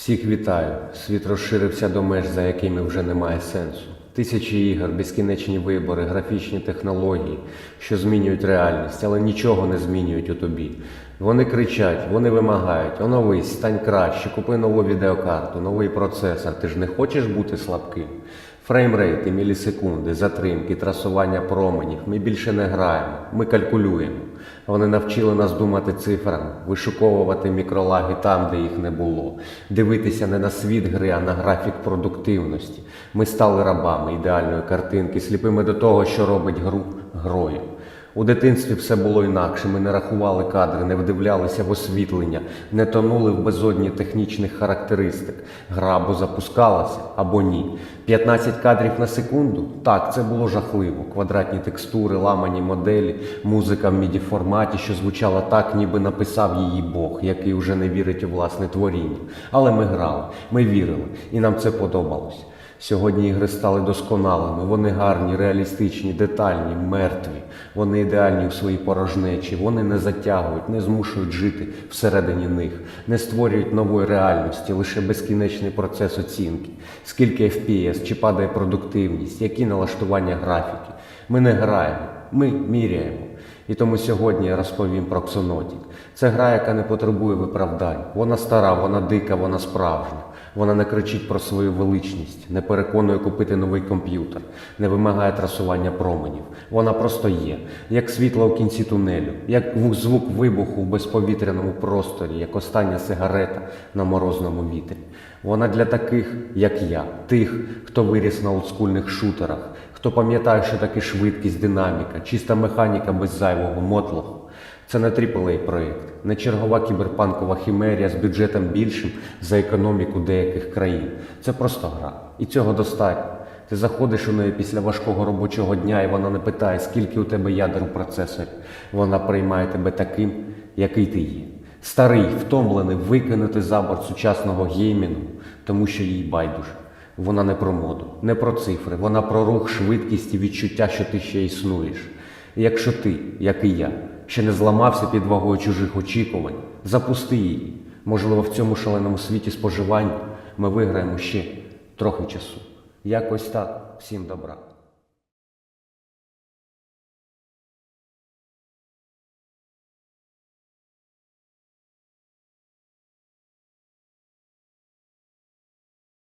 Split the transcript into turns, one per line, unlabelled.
Всіх вітаю. Світ розширився до меж, за якими вже немає сенсу. Тисячі ігор, безкінечні вибори, графічні технології, що змінюють реальність, але нічого не змінюють у тобі. Вони кричать, вони вимагають, оновись, стань краще, купи нову відеокарту, новий процесор. Ти ж не хочеш бути слабким. Фреймрейти, мілісекунди, затримки, трасування променів. Ми більше не граємо, ми калькулюємо. Вони навчили нас думати цифрами, вишуковувати мікролаги там, де їх не було, дивитися не на світ гри, а на графік продуктивності. Ми стали рабами ідеальної картинки, сліпими до того, що робить гру грою. У дитинстві все було інакше. Ми не рахували кадри, не вдивлялися в освітлення, не тонули в безодні технічних характеристик. Гра або запускалася, або ні. 15 кадрів на секунду? Так, це було жахливо. Квадратні текстури, ламані моделі, музика в міді форматі, що звучала так, ніби написав її Бог, який уже не вірить у власне творіння. Але ми грали, ми вірили, і нам це подобалось. Сьогодні ігри стали досконалими, вони гарні, реалістичні, детальні, мертві. Вони ідеальні у своїй порожнечі, вони не затягують, не змушують жити всередині них, не створюють нової реальності, лише безкінечний процес оцінки. Скільки FPS, чи падає продуктивність, які налаштування графіки. Ми не граємо, ми міряємо. І тому сьогодні я розповім про Xonotік. Це гра, яка не потребує виправдань. Вона стара, вона дика, вона справжня. Вона не кричить про свою величність, не переконує купити новий комп'ютер, не вимагає трасування променів. Вона просто є, як світло у кінці тунелю, як звук вибуху в безповітряному просторі, як остання сигарета на морозному вітрі. Вона для таких, як я, тих, хто виріс на олдскульних шутерах, хто пам'ятає, що таке швидкість, динаміка, чиста механіка без зайвого мотлоху. Це не AAA проєкт, не чергова кіберпанкова хімерія з бюджетом більшим за економіку деяких країн. Це просто гра. І цього достатньо. Ти заходиш у неї після важкого робочого дня, і вона не питає, скільки у тебе ядер у процесорі. Вона приймає тебе таким, який ти є. Старий, втомлений, викинути за борт сучасного геймінгу, тому що їй байдуже. Вона не про моду, не про цифри, вона про рух, швидкість і відчуття, що ти ще існуєш. І якщо ти, як і я, ще не зламався під вагою чужих очікувань, запусти її. Можливо, в цьому шаленому світі споживання ми виграємо ще трохи часу. Якось так. Всім добра.